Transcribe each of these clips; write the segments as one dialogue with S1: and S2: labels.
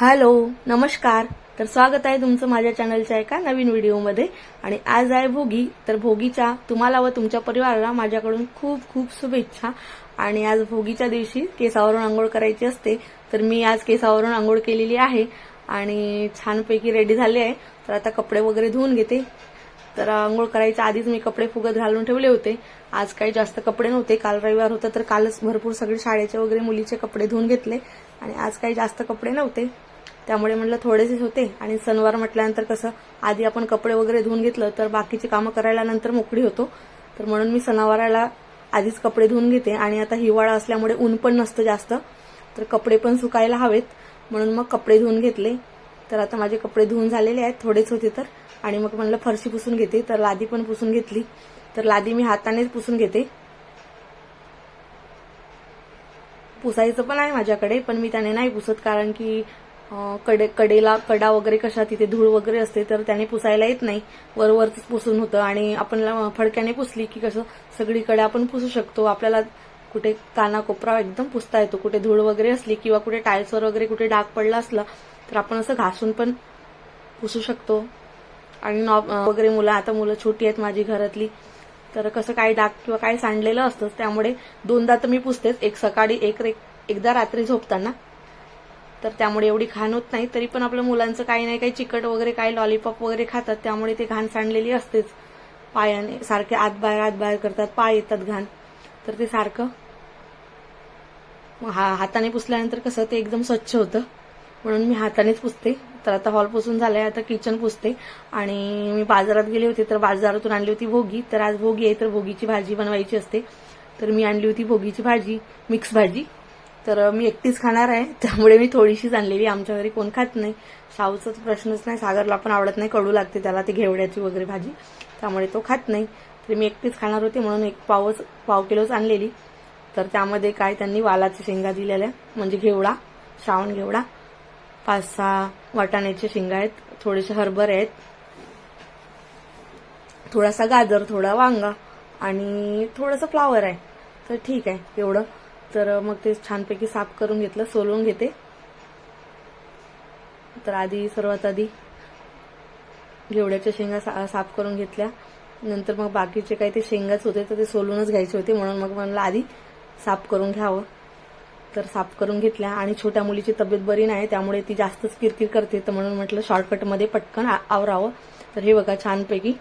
S1: Hello नमस्कार. तर स्वागत आहे तुमचं माझ्या चॅनलच्या एका नवीन व्हिडिओमध्ये. आणि आज आहे भोगी. तर भोगीच्या तुम्हाला व तुमच्या परिवाराला माझ्याकडून खूप खूप शुभेच्छा. आणि आज भोगीच्या दिवशी केसावरून आंघोळ करायची असते. तर मी आज केसावरून आंघोळ केलेली आहे. आणि छानपैकी रेडी झाले आहे. तर आता कपडे वगैरे धुवून घेते. तर आंघोळ करायच्या आधीच मी कपडे फुगत घालून ठेवले होते. आज काही जास्त कपडे नव्हते. काल रविवार होता तर कालच भरपूर सगळे शाळेचे वगैरे मुलीचे कपडे धुवून घेतले. आणि आज काही जास्त कपडे नव्हते. त्यामुळे म्हटलं थोडेसेच होते. आणि सणवार म्हटल्यानंतर कसं आधी आपण कपडे वगैरे धुवून घेतलं तर बाकीची कामं करायला नंतर मोकळी होतो. तर म्हणून मी सणावाराला आधीच कपडे धुवून घेते. आणि आता हिवाळा असल्यामुळे ऊन पण नसतं जास्त. तर कपडे पण सुकायला हवेत. म्हणून मग कपडे धुवून घेतले. तर आता माझे कपडे धुवून झालेले आहेत. थोडेच होते तर. आणि मग म्हणलं फरशी पुसून घेते. तर लादी पण पुसून घेतली. तर लादी मी हातानेच पुसून घेते. पुसायचं पण आहे माझ्याकडे पण मी त्याने नाही पुसत. कारण की कडे कडेला कडा वगैरे कशा तिथे धूळ वगैरे असते तर त्याने पुसायला येत नाही. वरवरच पुसून होतं. आणि आपण फडक्याने पुसली की कसं सगळीकडे आपण पुसू शकतो. आपल्याला कुठे कानाकोपरा एकदम पुसता येतो. कुठे धूळ वगैरे असली किंवा कुठे टाईल्सवर वगैरे कुठे डाग पडला असला तर आपण असं घासून पण पुसू शकतो. आणि नॉब वगैरे मुलं आता मुलं छोटी आहेत माझी घरातली तर कसं काय डाग किंवा काय सांडलेलं असतं त्यामुळे दोनदा तर मी पुसतेच. एक सकाळी एक एकदा रात्री झोपताना तर त्यामुळे एवढी घाण होत नाही. तरी पण आपल्या मुलांचं काही नाही काही चिकट वगैरे काही लॉलीपॉप वगैरे खातात. त्यामुळे ते घाण सांडलेली असतेच. पायाने सारखे आत बाहेर आत बाहेर करतात. पाय येतात घाण. तर ते सारखं हा हाताने पुसल्यानंतर कसं ते एकदम स्वच्छ होतं. म्हणून मी हातानेच पुसते. तर आता हॉल पुसून झालाय. आता किचन पुसते. आणि मी बाजारात गेले होते तर बाजारातून आणली होती भोगी. तर आज भोगी आहे तर भोगीची भाजी बनवायची असते. तर मी आणली होती भोगीची भाजी मिक्स भाजी. तर मी एकटीच खाणार आहे. त्यामुळे मी थोडीशीच आणलेली आमच्या घरी कोण खात नाही. शाहूचाच प्रश्नच नाही. सागरला पण आवडत नाही. कडू लागते त्याला ती घेवड्याची वगैरे भाजी. त्यामुळे तो खात नाही. तर मी एकटीच खाणार होते म्हणून एक पावच पाव किलोच आणलेली. तर त्यामध्ये काय त्यांनी वालाच्या शेंगा दिलेल्या. म्हणजे घेवडा श्रावण घेवडा. पाच सहा वाटाण्याचे शेंगा आहेत. थोडेसे हरभरे आहेत. थोडासा गाजर थोडा वांगा आणि थोडंसं फ्लावर आहे. तर ठीक आहे. एवढं. तर मग ते छानपैकी साफ करून घेतलं सोलून घेते. तर आधी सर्वात आधी घेवड्याच्या शेंगा सा- साफ करून घेतल्या. नंतर मग बाकीचे काही ते शेंगाच होते तर ते सोलूनच घ्यायचे होते. म्हणून मग म्हणलं आधी साफ करून घ्यावं. तर साफ करून घेतल्या. आणि छोट्या मुलीची तब्येत बरी नाही त्यामुळे ती जास्तच किरकिर करते. तर म्हणून म्हटलं शॉर्टकटमध्ये पटकन आवरावं. तर हे बघा छानपैकी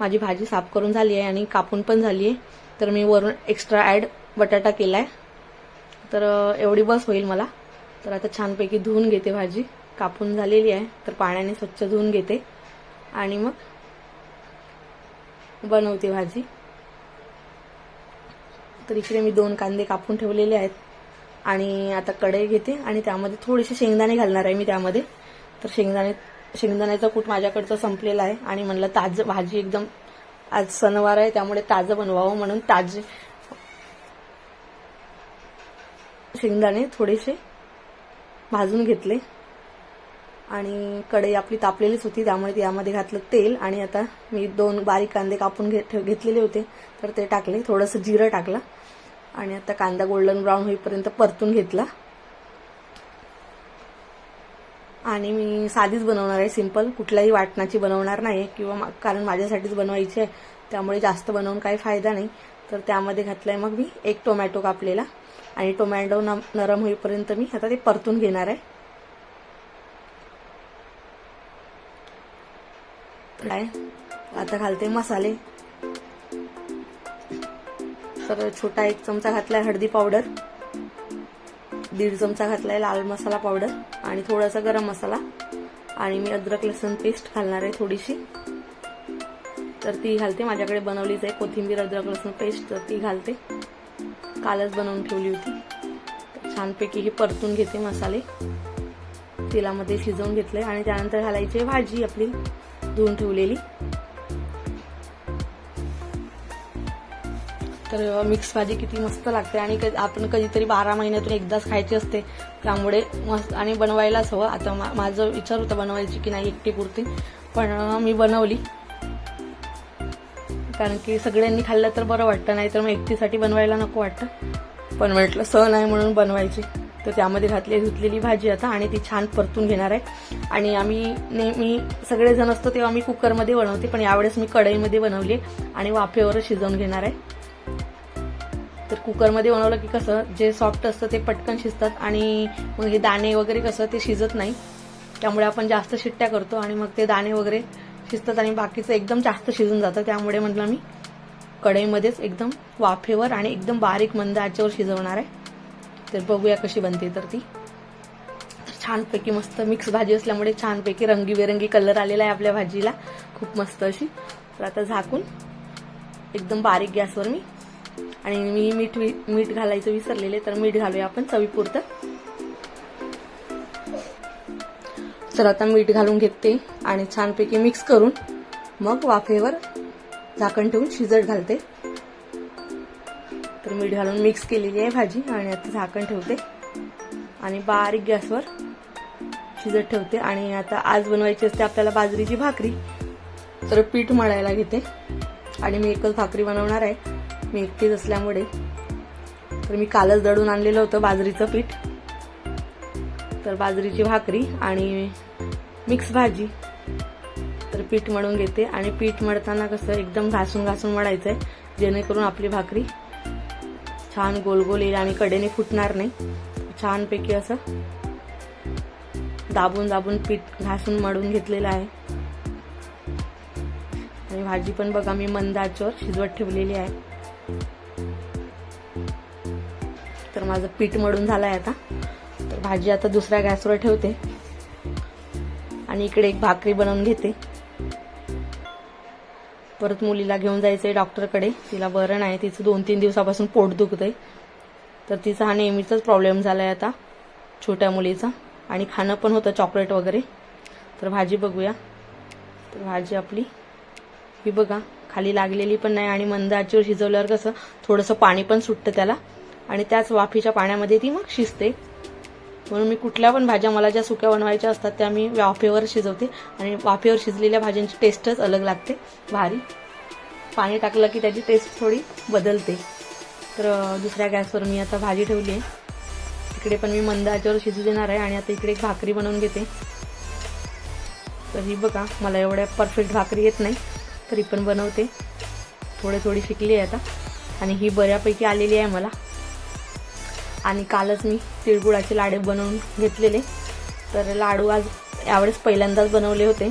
S1: माझी भाजी साफ करून झाली आहे आणि कापून पण झाली आहे. तर मी वरून एक्स्ट्रा ॲड बटाटा केला आहे तर एवढी बस होईल मला. तर आता छानपैकी धुवून घेते भाजी. कापून झालेली आहे तर पाण्याने स्वच्छ धुवून घेते. आणि मग बनवते भाजी. तर इकडे मी दोन कांदे कापून ठेवलेले आहेत. आणि आता कढई घेते आणि त्यामध्ये थोडेसे शेंगदाणे घालणार आहे मी त्यामध्ये. तर शेंगदाणे शेंगदाण्याचा कूट माझ्याकडचा संपलेला आहे. आणि म्हणलं ताजं भाजी एकदम आज सणवार आहे त्यामुळे ताजं बनवावं म्हणून ताजे शेंगदाणे थोडेसे भाजून घेतले. आणि कढई आपली तापलेलीच होती त्यामुळे त्यामध्ये घातलं तेल. आणि आता मी दोन बारीक कांदे कापून घे- घेतलेले होते तर ते टाकले. थोडंसं जिरं टाकलं. आणि आता कांदा गोल्डन ब्राऊन होईपर्यंत परतून घेतला. आणि मी साधीच बनवणार आहे सिंपल. कुठल्याही वाटणाची बनवणार नाही किंवा कारण माझ्यासाठीच बनवायची आहे. त्यामुळे जास्त बनवून काही फायदा नाही. तर त्यामध्ये घातलंय मग मी एक टोमॅटो कापलेला. आणि टोमॅटो न नरम होईपर्यंत मी आता ते परतून घेणार आहे. काय आता घालते मसाले. तर छोटा एक चमचा घातलाय हळदी पावडर. दीड चमचा घातलाय लाल मसाला पावडर. आणि थोडासा गरम मसाला. आणि मी अद्रक लसूण पेस्ट घालणार आहे थोडीशी. तर ती घालते. माझ्याकडे बनवलीच आहे कोथिंबीर अद्रक लसूण पेस्ट तर ती घालते. कालच बनवून ठेवली होती. छानपैकी हे परतून घेते मसाले. तेलामध्ये शिजवून घेतले आणि त्यानंतर घालायची भाजी आपली. धुवून ठेवलेली. तर मिक्स भाजी किती मस्त लागते. आणि आपण कधीतरी बारा महिन्यातून एकदाच खायची असते. त्यामुळे मस्त आणि बनवायलाच हवं. आता माझं विचार होता बनवायची की नाही एकटी पुरती. पण मी बनवली. कारण की सगळ्यांनी खाल्लं तर बरं वाटतं नाही तर मग एकटीसाठी बनवायला नको वाटतं. पण म्हटलं सण आहे म्हणून बनवायची. तर त्यामध्ये घातली धुतलेली भाजी आता आणि ती छान परतून घेणार आहे. आणि आम्ही नेहमी सगळेजण असतो तेव्हा मी कुकरमध्ये बनवते पण यावेळेस मी कढईमध्ये बनवली आणि वाफेवर शिजवून घेणार आहे. तर कुकरमध्ये बनवलं की कसं जे सॉफ्ट असतं ते पटकन शिजतात आणि मग हे दाणे वगैरे कसं ते शिजत नाही. त्यामुळे आपण जास्त शिट्ट्या करतो आणि मग ते दाणे वगैरे शिजतात आणि बाकीचं एकदम जास्त शिजून जातं. त्यामुळे म्हटलं मी कढईमध्येच एकदम वाफेवर आणि एकदम बारीक मंद आचेवर शिजवणार आहे. तर बघूया कशी बनते तर ती. छानपैकी मस्त मिक्स भाजी असल्यामुळे छानपैकी रंगीबेरंगी कलर आलेला आहे आपल्या भाजीला. खूप मस्त अशी. तर आता झाकून एकदम बारीक गॅसवर मी आणि मी मीठ मीठ घालायचं विसरलेले तर मीठ घालूया आपण चवीपुरतं. तर आता मीठ घालून घेते आणि छानपैकी मिक्स करून मग वाफेवर झाकण ठेवून शिजत घालते. तर मीठ घालून मिक्स केलेली आहे भाजी आणि आता झाकण ठेवते. आणि बारीक गॅसवर शिजत ठेवते. आणि आता आज बनवायची असते आपल्याला बाजरीची भाकरी. तर पीठ मळायला घेते. आणि मी एकच भाकरी बनवणार आहे. मी एकटीच असल्यामुळे. तर मी कालच दळून आणलेलं होतं बाजरीचं पीठ. तर बाजरीची भाकरी आणि मिक्स भाजी. तर पीठ मळून घेते आणि पीठ मळताना कसं एकदम घासून घासून मळायचं आहे जेणेकरून आपली भाकरी छान गोल गोल येईल आणि कडेने फुटणार नाही. छानपैकी असं दाबून दाबून पीठ घासून मळून घेतलेलं आहे. आणि भाजी पण बघा मी मंद आचेवर शिजवत ठेवलेली आहे. तर माझं पीठ मळून झालं आहे आता. भाजी आता दुसऱ्या गॅसवर ठेवते. आणि इकडे एक भाकरी बनवून घेते. परत मुलीला घेऊन जायचंय डॉक्टरकडे. तिला बरं नाही तिचं दोन तीन दिवसापासून पोट दुखतंय. तर तिचा हा नेहमीचाच प्रॉब्लेम झालाय आता छोट्या मुलीचा. आणि खाणं पण होतं चॉकलेट वगैरे. तर भाजी बघूया. तर भाजी आपली ही बघा खाली लागलेली पण नाही आणि मंद आजीवर शिजवल्यावर कसं थोडंसं पाणी पण सुटतं त्याला. आणि त्याच वाफीच्या पाण्यामध्ये ती मग शिजते. म्हणून मी कुठल्या पण भाज्या मला ज्या सुक्या बनवायच्या असतात त्या मी वाफेवर शिजवते. आणि वाफेवर शिजलेल्या भाज्यांची टेस्टच अलग लागते. भारी. पाणी टाकलं की त्याची टेस्ट थोडी बदलते. तर दुसऱ्या गॅसवर मी आता भाजी ठेवली आहे. इकडे पण मी मंद आचेवर शिजू देणार आहे आणि आता इकडे एक भाकरी बनवून घेते. तर ही बघा मला एवढ्या परफेक्ट भाकरी येत नाही तरी पण बनवते. थोडे थोडी शिकली आहे आता. आणि ही बऱ्यापैकी आलेली आहे मला. आणि कालच मी तिळगुळाचे लाडू बनवून घेतलेले. तर लाडू आज यावेळेस पहिल्यांदाच बनवले होते.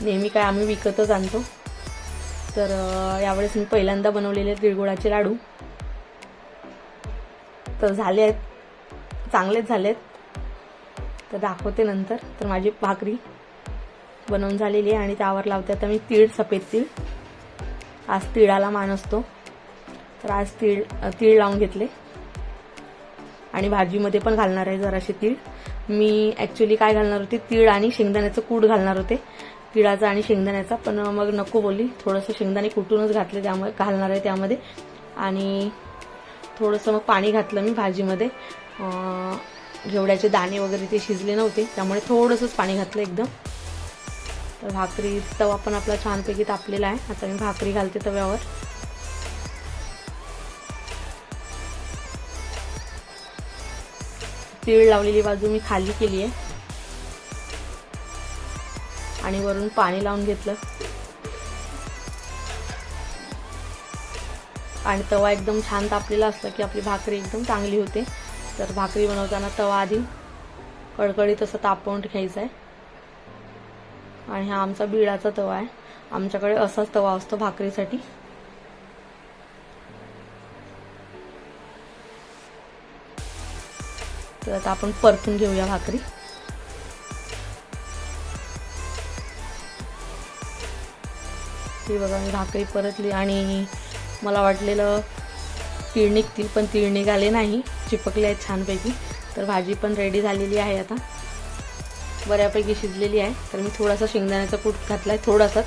S1: नेहमी काय आम्ही विकतच आणतो. तर यावेळेस मी पहिल्यांदा बनवलेले तिळगुळाचे लाडू. तर झाले आहेत चांगलेच झाले आहेत तर दाखवते नंतर. तर माझी भाकरी बनवून झालेली आहे आणि त्यावर लावते. आता मी तीळ सफेद तीळ आज तिळाला मान असतो. तर आज तीळ तीळ लावून घेतले. आणि भाजीमध्ये पण घालणार आहे जराशे तीळ. मी ॲक्च्युली काय घालणार होते? तीळ आणि शेंगदाण्याचं कूट घालणार होते. तिळाचा आणि शेंगदाण्याचा. पण मग नको बोलली. थोडंसं शेंगदाणे कुटूनच घातले त्यामुळे घालणार आहे त्यामध्ये. आणि थोडंसं मग पाणी घातलं मी भाजीमध्ये. घेवड्याचे दाणे वगैरे ते शिजले नव्हते त्यामुळे थोडंसंच पाणी घातलं एकदम. तर भाकरी तवा पण आपला छानपैकी तापलेला आहे. आता मी भाकरी घालते तव्यावर. तीळ लावलेली बाजू मी खाली केली आहे. आणि वरून पाणी लावून घेतलं. आणि तवा एकदम छान तापलेला असला की आपली भाकरी एकदम चांगली होते. तर भाकरी बनवताना तवा आधी कडकडीत असं तापवून घ्यायचा आहे. आणि हा आमचा बिळाचा तवा आहे. आमच्याकडे असाच तवा असतो भाकरीसाठी. तर आता आपण परतून घेऊया भाकरी. ती बघा मी भाकरी परतली आणि मला वाटलेलं तीळ निघतील पण तीळ निघाले नाही. चिपकले आहेत छानपैकी. तर भाजी पण रेडी झालेली आहे आता. बऱ्यापैकी शिजलेली आहे. तर मी थोडासा शेंगदाण्याचा कूट घातला आहे थोडासाच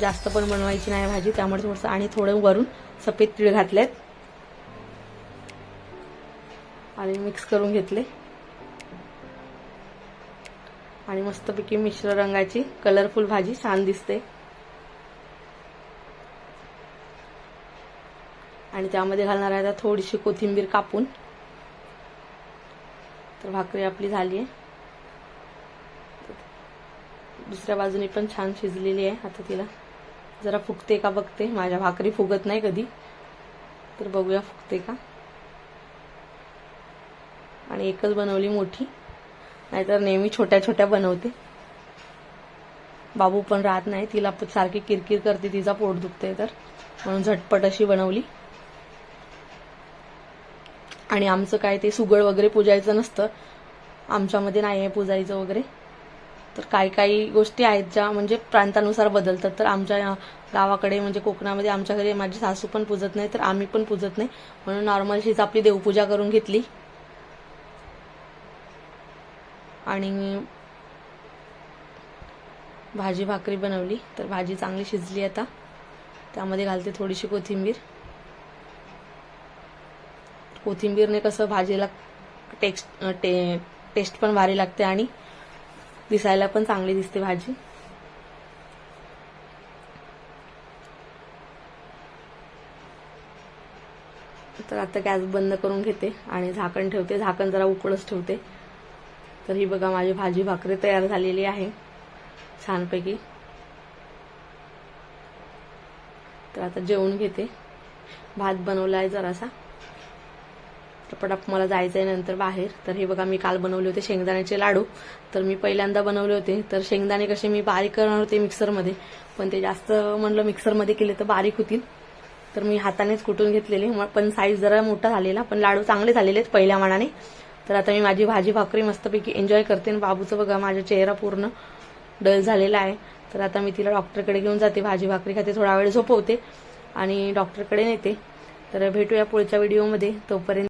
S1: जास्त पण बनवायची नाही भाजी त्यामुळे थोडंसं आणि थोडं वरून सफेद तीळ आहेत आणि मिक्स करून घेतले. आणि मस्तपैकी मिश्र रंगाची कलरफुल भाजी छान दिसते. आणि त्यामध्ये घालणार आहे आता थोडीशी कोथिंबीर कापून. तर भाकरी आपली झाली आहे. दुसऱ्या बाजूने पण छान शिजलेली आहे आता तिला. जरा फुगते का बघते. माझ्या भाकरी फुगत नाही कधी. तर बघूया फुगते का. आणि एकच बनवली मोठी. नाहीतर नेहमी छोट्या छोट्या बनवते. बाबू पण राहत नाही. तिला सारखी किरकिर करते. तिचा पोट दुखते तर. म्हणून झटपट अशी बनवली. आणि आमचं काय ते सुगड वगैरे पूजायचं नसतं. आमच्यामध्ये नाही आहे पूजायचं वगैरे. तर काही काही गोष्टी आहेत ज्या म्हणजे प्रांतानुसार बदलतात. तर आमच्या गावाकडे म्हणजे कोकणामध्ये आमच्या घरी माझी सासू पण पूजत नाही तर आम्ही पण पूजत नाही. म्हणून नॉर्मल हीच आपली देवपूजा करून घेतली. आणि भाजी भाकरी बनवली. तर भाजी चांगली शिजली आता. त्यामध्ये घालते थोडीशी कोथिंबीर. कोथिंबीरने कसं भाजीला टेक्स्ट टे टेस्ट पण भारी लागते आणि दिसायला पण चांगली दिसते भाजी. तर आता गॅस बंद करून घेते आणि झाकण ठेवते. झाकण जरा उकळच ठेवते. तर ही बघा माझी भाजी भाकरी तयार झालेली आहे छानपैकी. तर आता जेवण घेते. भात बनवला आहे जरासा. तर पटाप मला जायचं आहे नंतर बाहेर. तर हे बघा मी काल बनवले होते शेंगदाण्याचे लाडू. तर मी पहिल्यांदा बनवले होते. तर शेंगदाणे कसे मी बारीक करणार होते मिक्सरमध्ये. पण ते जास्त म्हणलं मिक्सरमध्ये केले तर बारीक होतील. तर मी हातानेच कुटून घेतलेले. मग पण साईज जरा मोठा झालेला. पण लाडू चांगले झालेले आहेत पहिल्या मानाने. तर आता मी माझी भाजी भाकरी मस्तपैकी एन्जॉय करते आणि बाबूचं बघा माझा चेहरा पूर्ण डल झालेला आहे. तर आता मी तिला डॉक्टरकडे घेऊन जाते भाजी भाकरी खाते थोडा वेळ झोपवते आणि डॉक्टरकडे नेते. तर भेटूया पुढच्या व्हिडिओमध्ये तोपर्यंत